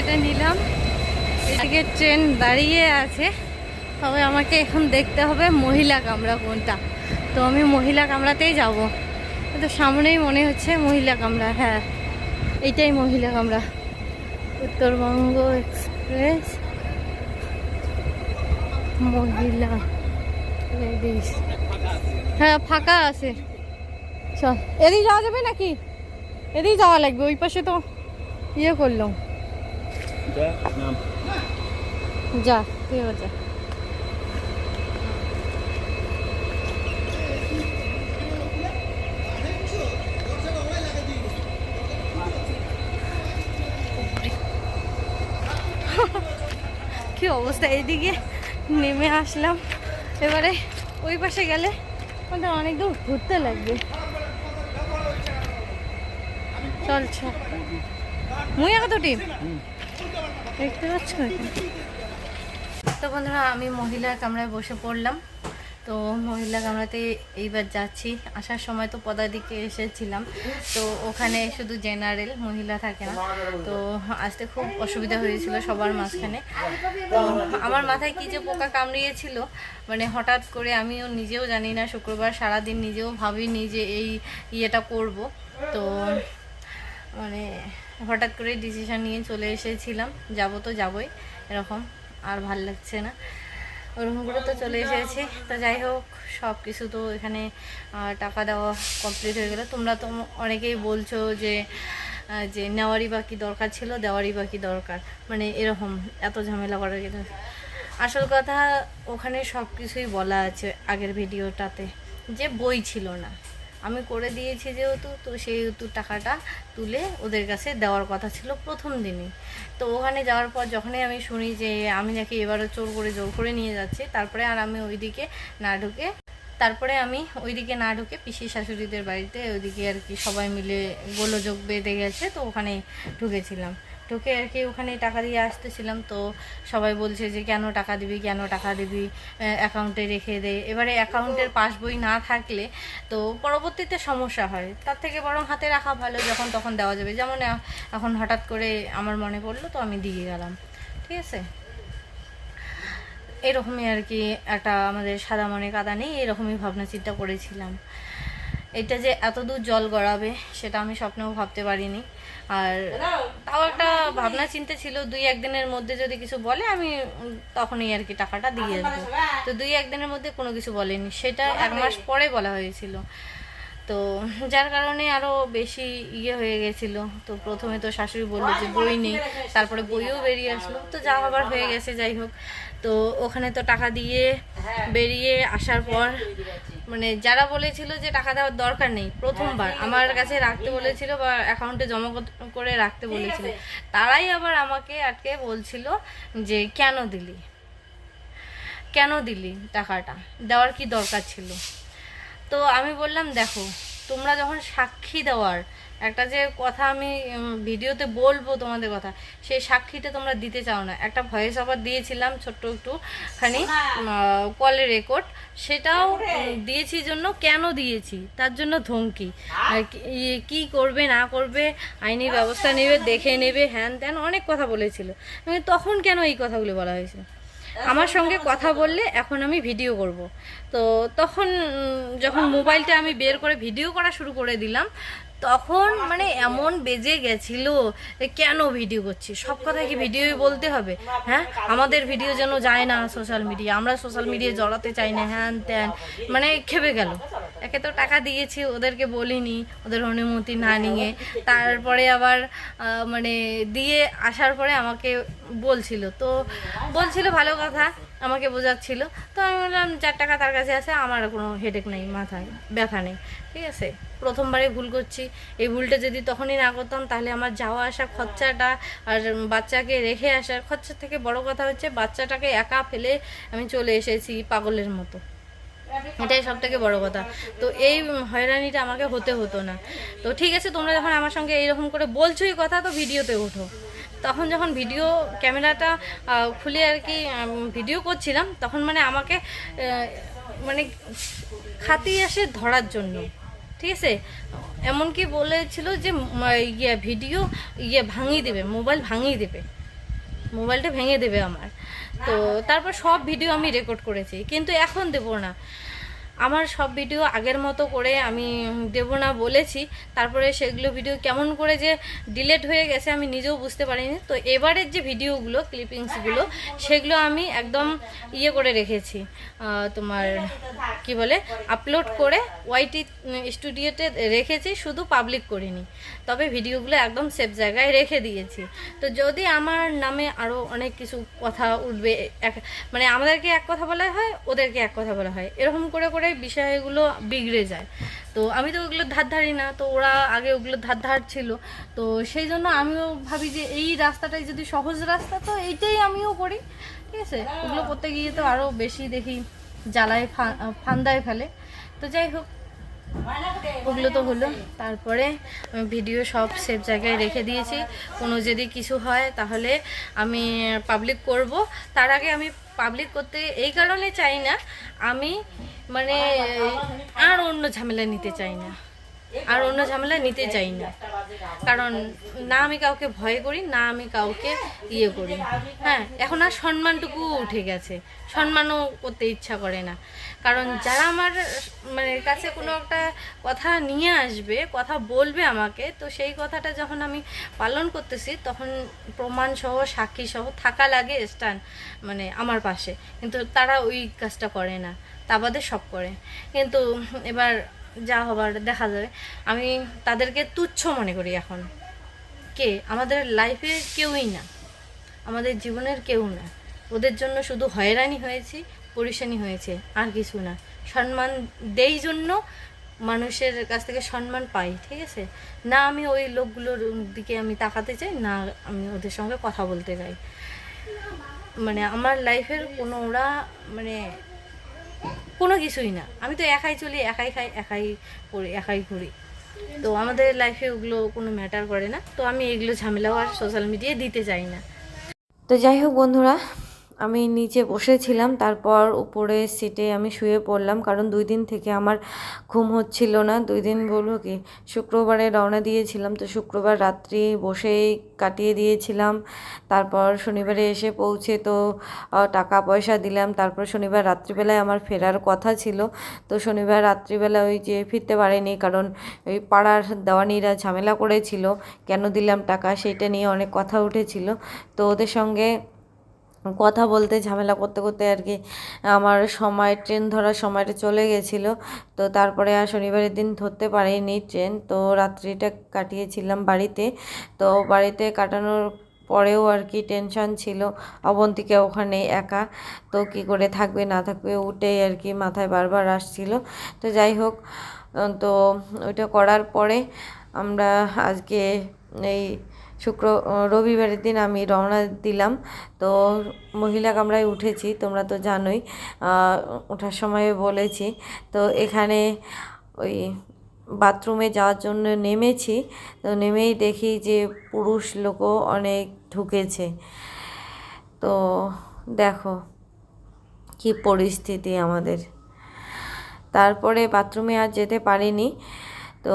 কেটে নিলাম, এদিকে ট্রেন দাঁড়িয়ে আছে। তবে আমাকে এখন দেখতে হবে মহিলা কামরা কোনটা। তো আমি মহিলা কামরাতেই যাব। তো সামনেই মনে হচ্ছে মহিলা কামরা হ্যাঁ এইটাই মহিলা কামরা। উত্তরবঙ্গ এক্সপ্রেস, মহিলা লেডিস। হ্যাঁ ফাঁকা আছে। চল, এদিকে যাওয়া যাবে নাকি? এদিকে যাওয়া লাগবে, ওই পাশে তো ইয়ে করলাম। যা ঠিক আছে কি অবস্থা? এইদিকে নেমে আসলাম। এবারে ওই পাশে গেলে আমাদের অনেক দূর ঘুরতে লাগবে। চল চল। মুই তো টিম? দেখতে পাচ্ছ? তো বন্ধুরা, আমি মহিলার কামরায় বসে পড়লাম। তো মহিলা কামরাতে এইবার যাচ্ছি। আসার সময় তো পদাদিকে এসেছিলাম। তো ওখানে শুধু জেনারেল মহিলা থাকে না। তো আসতে খুব অসুবিধা হয়েছিল সবার মাঝখানে। তো আমার মাথায় কি যে পোকা কামড়িয়েছিল মানে হঠাৎ করে আমিও নিজেও জানি না, শুক্রবার সারাদিন নিজেও ভাবিনি যে এই ইয়েটা করব। তো হঠাৎ করে ডিসিশন নিয়ে চলে এসেছিলাম। যাব তো যাবই, এরকম আর ভালো লাগছে না। ওরকম করে তো চলে এসেছি। তো যাই হোক সব কিছু তো এখানে টাকা দেওয়া কমপ্লিট হয়ে গেলো। তোমরা তো অনেকেই বলছো যে যে নেওয়ারই বাকি দরকার ছিল, দেওয়ারই বাকি দরকার। মানে এরকম এত ঝামেলা করার কিন্তু আসল কথা, ওখানে সব কিছুই বলা আছে আগের ভিডিওটাতে যে বই ছিল না। আমি করে দিয়েছি যেহেতু, তো সেহেতু টাকাটা তুলে ওদের কাছে দেওয়ার কথা ছিল প্রথম দিনই। তো ওখানে যাওয়ার পর যখনই আমি শুনি যে আমি নাকি এবারও চোর করে, জোর করে নিয়ে যাচ্ছি, তারপরে আর আমি ওইদিকে না ঢুকে, তারপরে আমি ওইদিকে না ঢুকে পিসি শাশুড়িদের বাড়িতে ওইদিকে আর কি সবাই মিলে গোলযোগ বেঁধে গেছে, তো ওখানে ঢুকেছিলাম। ঢুকে আর কি ওখানে টাকা দিয়ে আসতেছিলাম, তো সবাই বলছে যে কেন টাকা দিবি, কেন টাকা দিবি অ্যাকাউন্টে রেখে দে। এবারে অ্যাকাউন্টের পাসবই না থাকলে তো পরবর্তীতে সমস্যা হয়। তার থেকে বরং হাতে রাখা ভালো, যখন তখন দেওয়া যাবে। যেমন এখন হঠাৎ করে আমার মনে পড়ল, তো আমি দিয়ে গেলাম। ঠিক আছে? এরকমই আর কি একটা আমাদের সাদা মনে কাদা নেই, এরকমই ভাবনা চিন্তা করেছিলাম। এটা যে এত দূর জল গড়াবে, সেটা আমি স্বপ্নেও ভাবতে পারিনি। আর তাও একটা ভাবনা চিন্তা ছিল দুই একদিনের মধ্যে যদি কিছু বলে আমি তখনই আর কি টাকাটা দিয়ে দেবো। তো দুই একদিনের মধ্যে কোনো কিছু বলেনি। সেটা এক মাস পরে বলা হয়েছিল। তো যার কারণে আরও বেশি ইয়ে হয়ে গেছিল। তো প্রথমে তো শাশুড়ি বলল যে বই নেই তারপরে বইও বেরিয়ে আসলো। তো যা হবার হয়ে গেছে যাই হোক। তো ওখানে তো টাকা দিয়ে বেরিয়ে আসার পর মানে যারা বলেছিল যে টাকা দেওয়ার দরকার নেই প্রথমবার আমার কাছে রাখতে বলেছিল বা অ্যাকাউন্টে জমা করে রাখতে বলেছিল। তারাই আবার আমাকে আটকে বলছিল যে কেন দিলি? কেন দিলি টাকাটা? দেওয়ার কি দরকার ছিল? তো আমি বললাম দেখো তোমরা যখন সাক্ষী দেওয়ার একটা যে কথা আমি ভিডিওতে বলব তোমাদের কথা সেই সাক্ষীটা তোমরা দিতে চাও না। একটা ভয়েস ওভার দিয়েছিলাম ছোট্ট একটু খানি কলের রেকর্ড সেটাও দিয়েছি জন্য কেন দিয়েছি? তার জন্য ধমকি। কি- ইয়ে, কি করবে না করবে আইনি ব্যবস্থা নেবে দেখে নেবে হ্যান ত্যান অনেক কথা বলেছিল। আমি তখন কেন এই কথাগুলো বলা হয়েছিল আমার সঙ্গে কথা বললে এখন আমি ভিডিও করব। তো তখন যখন মোবাইলটা আমি বের করে ভিডিও করা শুরু করে দিলাম তখন মানে এমন বেজে গেছিল কেন ভিডিও করছি সব কথা কি ভিডিওই বলতে হবে? হ্যাঁ? আমাদের ভিডিও যেন যায় না সোশ্যাল মিডিয়া আমরা সোশ্যাল মিডিয়ায় জড়াতে চাই না, হ্যান ত্যান। মানে খেপে গেল। একে তো টাকা দিয়েছি, ওদেরকে বলিনি, ওদের অনুমতি না নিয়ে। তারপরে আবার মানে দিয়ে আসার পরে আমাকে বলছিল। তো বলছিল ভালো কথা। আমাকে বোঝাচ্ছিল। তো আমি বললাম, চার টাকা তার কাছে আছে, আমার কোনো হেডেক নেই, মাথায় ব্যথা নেই। ঠিক আছে? প্রথমবারে ভুল করছি। এই ভুলটা যদি তখনই না করতাম, তাহলে আমার যাওয়া আসা খরচাটা আর বাচ্চাকে রেখে আসার খরচার থেকে বড় কথা হচ্ছে, বাচ্চাটাকে একা ফেলে আমি চলে এসেছি পাগলের মতো। এটাই সব থেকে বড় কথা। তো এই হয়রানিটা আমাকে হতে হতো না। তো ঠিক আছে, তোমরা যখন আমার সঙ্গে এইরকম করে বলছোই কথা, তো ভিডিওতে ওঠো। তখন যখন ভিডিও ক্যামেরাটা খুলে আর কি ভিডিও করছিলাম, তখন মানে আমাকে মানে খাতি আসে ধরার জন্য। ঠিক আছে? এমনকি বলেছিল যে ইয়ে ভিডিও ইয়ে ভাঙিয়ে দেবে মোবাইল ভাঙিয়ে দেবে। মোবাইলটা ভেঙে দেবে আমার। তো তারপর সব ভিডিও আমি রেকর্ড করেছি। কিন্তু এখন দেবো না। আমার সব ভিডিও আগের মতো করে আমি দেব না বলেছি। তারপরে সেগুলো ভিডিও কেমন করে যে ডিলেট হয়ে গেছে আমি নিজেও বুঝতে পারিনি। তো এবারের যে ভিডিওগুলো ক্লিপিংসগুলো সেগুলো আমি একদম ইয়ে করে রেখেছি। তোমার কি বলে আপলোড করে ওয়াইটি স্টুডিওতে রেখেছি, শুধু পাবলিক করিনি। তবে ভিডিওগুলো একদম সেফ জায়গায় রেখে দিয়েছি। তো যদি আমার নামে আরও অনেক কিছু কথা উঠবে, এক- মানে আমাদেরকে এক কথা বলা হয়, ওদেরকে এক কথা বলা হয়। এরকম করে করে বিষয়গুলো বিগড়ে যায়। তো আমি তো ওগুলো ধার ধারি না, তো ওরা আগে ওগুলো ধার ধার ছিল। তো সেই জন্য আমিও ভাবি যে এই রাস্তাটাই যদি সহজ রাস্তা, তো এইটাই আমিও করি। ঠিক আছে? ওগুলো করতে গিয়ে তো আরও বেশি দেখি, জ্বালায় ফান্দায় ফেলে। তো যাই হোক ওগুলো তো হলো। তারপরে আমি ভিডিও সব সেফ জায়গায় রেখে দিয়েছি। কোনো যদি কিছু হয়, তাহলে আমি পাবলিক করব। তার আগে আমি পাবলিক করতে এই কারণে চাই না, আমি মানে আর অন্য ঝামেলা নিতে চাই না। আর অন্য ঝামেলা নিতে চাই না। কারণ না আমি কাউকে ভয় করি, না আমি কাউকে ইয়ে করি। হ্যাঁ এখন আর সম্মানটুকু উঠে গেছে। সম্মানও করতে ইচ্ছা করে না। কারণ যারা আমার মানে কাছে কোনো একটা কথা নিয়ে আসবে, কথা বলবে আমাকে, তো সেই কথাটা যখন আমি পালন করতেছি, তখন প্রমাণ সহ সাক্ষী সহ থাকা লাগে স্টান মানে আমার পাশে। কিন্তু তারা ওই কাজটা করে না। তা বাদে সব করে। কিন্তু এবার যা হবার দেখা যাবে। আমি তাদেরকে তুচ্ছ মনে করি এখন। কে? আমাদের লাইফে কেউই না। আমাদের জীবনের কেউ না। ওদের জন্য শুধু হয়রানি হয়েছি, পরিশানি হয়েছে, আর কিছু না। সম্মান দেই জন্য মানুষের কাছ থেকে সম্মান পাই, ঠিক আছে? না আমি ওই লোকগুলোর দিকে আমি তাকাতে চাই, না আমি ওদের সঙ্গে কথা বলতে চাই। মানে আমার লাইফের কোনো ওরা মানে কোনো কিছুই না। আমি তো একাই চলি, একাই খাই, একাই করি, একাই ঘুরি। তো আমাদের লাইফে ওগুলো কোনো ম্যাটার করে না। তো আমি এগুলো ঝামেলাও আর সোশ্যাল মিডিয়ায় দিতে চাই না। তো যাই হোক বন্ধুরা আমি নিচে বসেছিলাম, তারপর উপরে সিটে আমি শুয়ে পড়লাম, কারণ দুই দিন থেকে আমার ঘুম হচ্ছিল না। দুই দিন বলব কি, শুক্রবারে রওনা দিয়েছিলাম, তো শুক্রবার রাত্রি বসেই কাটিয়ে দিয়েছিলাম। তারপর শনিবারে এসে পৌঁছে তো টাকা পয়সা দিলাম, তারপর শনিবার রাত্রিবেলায় আমার ফেরার কথা ছিল। তো শনিবার রাত্রিবেলা ওই যে ফিরতে পারেনি, কারণ ওই পাড়ার দেওয়ানিরা ঝামেলা করেছিল, কেন দিলাম টাকা সেটা নিয়ে অনেক কথা উঠেছিল। তো ওদের সঙ্গে কথা বলতে, ঝামেলা করতে করতে আর কি আমার সময়, ট্রেন ধরার সময়টা চলে গেছিল। তো তারপরে আর শনিবারের দিন ধরতে পারিনি ট্রেন। তো রাত্রিটা কাটিয়েছিলাম বাড়িতে। তো বাড়িতে কাটানোর পরেও আর কি টেনশন ছিল, অবন্তিকে ওখানে একা। তো কি করে থাকবে, না থাকবে উঠেই আর কি মাথায় বারবার আসছিল। তো যাই হোক, তো ওইটা করার পরে আমরা আজকে এই শুক্র রবিবারের দিন আমি রওনা দিলাম। তো মহিলা কামরায় উঠেছি, তোমরা তো জানোই ওঠার সময় বলেছি। তো এখানে ওই বাথরুমে যাওয়ার জন্য নেমেছি। তো নেমেই দেখি যে পুরুষ লোকও অনেক ঢুকেছে। তো দেখো কি পরিস্থিতি আমাদের। তারপরে বাথরুমে আর যেতে পারিনি। তো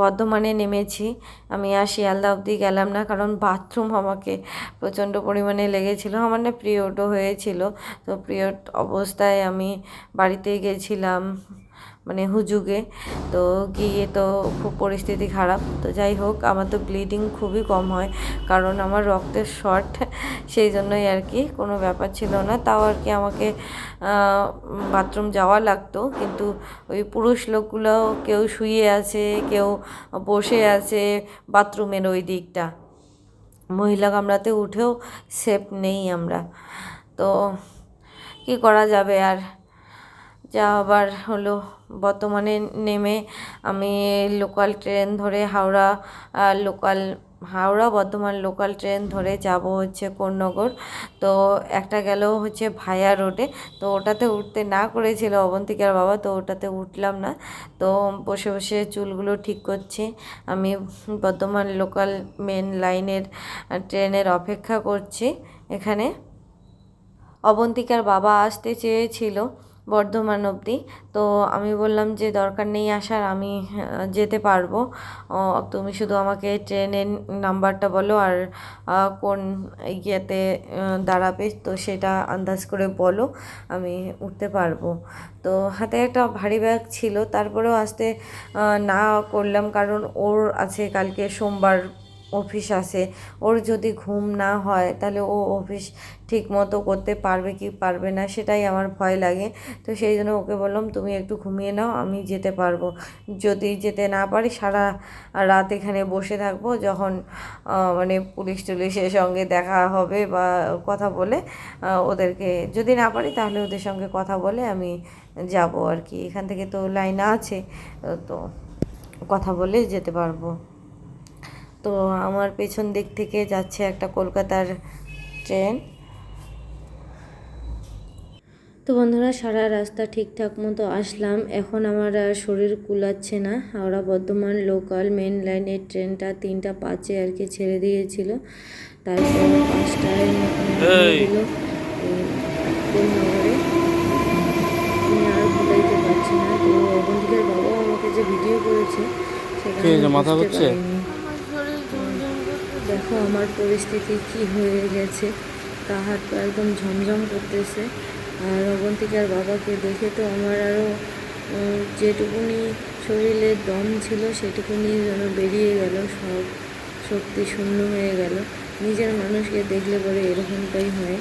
বর্ধমানে নেমেছি। আমি আর শিয়ালদা অবধি গেলাম না, কারণ বাথরুম আমাকে প্রচণ্ড পরিমাণে লেগেছিলো, আমার না পিরিয়ডও হয়েছিল। তো পিরিয়ড অবস্থায় আমি বাড়িতে গেছিলাম। মানে হুজুগে। তো গিয়ে তো খুব পরিস্থিতি খারাপ। তো যাই হোক, আমার তো ব্লিডিং খুবই কম হয়। কারণ আমার রক্তের শর্ট সেই জন্যই আর কি কোনো ব্যাপার ছিল না। তাও আর কি আমাকে বাথরুম যাওয়া লাগতো। কিন্তু ওই পুরুষ লোকগুলো কেউ শুয়ে আছে, কেউ বসে আছে বাথরুমের ওই দিকটা। মহিলা কামরাতে উঠেও সেফ নেই আমরা। তো কি করা যাবে আর? যা আবার হলো। বর্তমানে নেমে আমি লোকাল ট্রেন ধরে Howrah local Howrah Bardhaman local train ধরে যাব হচ্ছে কোন্নগর। তো একটা গেল হচ্ছে ভায়া রোডে তো ওটাতে উঠতে না করেছিল অবন্তিকার বাবা, তো ওটাতে উঠলাম না। তো বসে বসে চুলগুলো ঠিক করছি। আমি বর্ধমান লোকাল মেন লাইনের ট্রেনের অপেক্ষা করছি এখানে। অবন্তিকার বাবা আসতে চেয়েছিল। বর্ধমান অবধি। তো আমি বললাম যে, দরকার নেই আসার, আমি যেতে পারব। তুমি শুধু আমাকে ট্রেনের নাম্বারটা বলো আর কোন ইয়েতে দাঁড়াবে, তো সেটা আন্দাজ করে বলো, আমি উঠতে পারব। তো হাতে একটা ভারী ব্যাগ ছিল, তারপরেও আসতে না করলাম, কারণ ওর আছে কালকে সোমবার অফিস আছে। ওর যদি ঘুম না হয়, তাহলে ও অফিস ঠিক মতো করতে পারবে কি পারবে না, সেটাই আমার ভয় লাগে। তো সেই জন্য ওকে বললাম, তুমি একটু ঘুমিয়ে নাও, আমি যেতে পারব। যদি যেতে না পারি, সারা রাত এখানে বসে থাকব। যখন মানে পুলিশ টুলিশের সঙ্গে দেখা হবে বা কথা বলে ওদেরকে যদি না পারি, তাহলে ওদের সঙ্গে কথা বলে আমি যাব আর কি। এখান থেকে তো লাইন আছে, তো কথা বলে যেতে পারব। তো আমার পেছন দিক থেকে যাচ্ছে একটা কলকাতার ট্রেন। তো বন্ধুরা সারা রাস্তা ঠিকঠাক মতো আসলাম। এখন আমার আর শরীর কুলাচ্ছে না। হাওড়া বর্ধমান লোকাল মেন লাইনের ট্রেনটা তিনটা পাঁচে আর কি ছেড়ে দিয়েছিল। তারপর পাঁচটায় দিল আমি আর ভুলাইতে পারছি না। তো অবন্তিকার বাবাও আমাকে যে ভিডিও করেছে আমি মাথা? পারিনি। দেখো আমার পরিস্থিতি কি হয়ে গেছে। তা হাত একদম ঝমঝম করতেছে। আর অবন্তিকার বাবাকে দেখে তো আমার আরও যেটুকুনি শরীরে দম ছিল সেটুকুনি যেন বেরিয়ে গেল, সব শক্তি শূন্য হয়ে গেল। নিজের মানুষকে দেখলে পরে এরকমটাই হয়।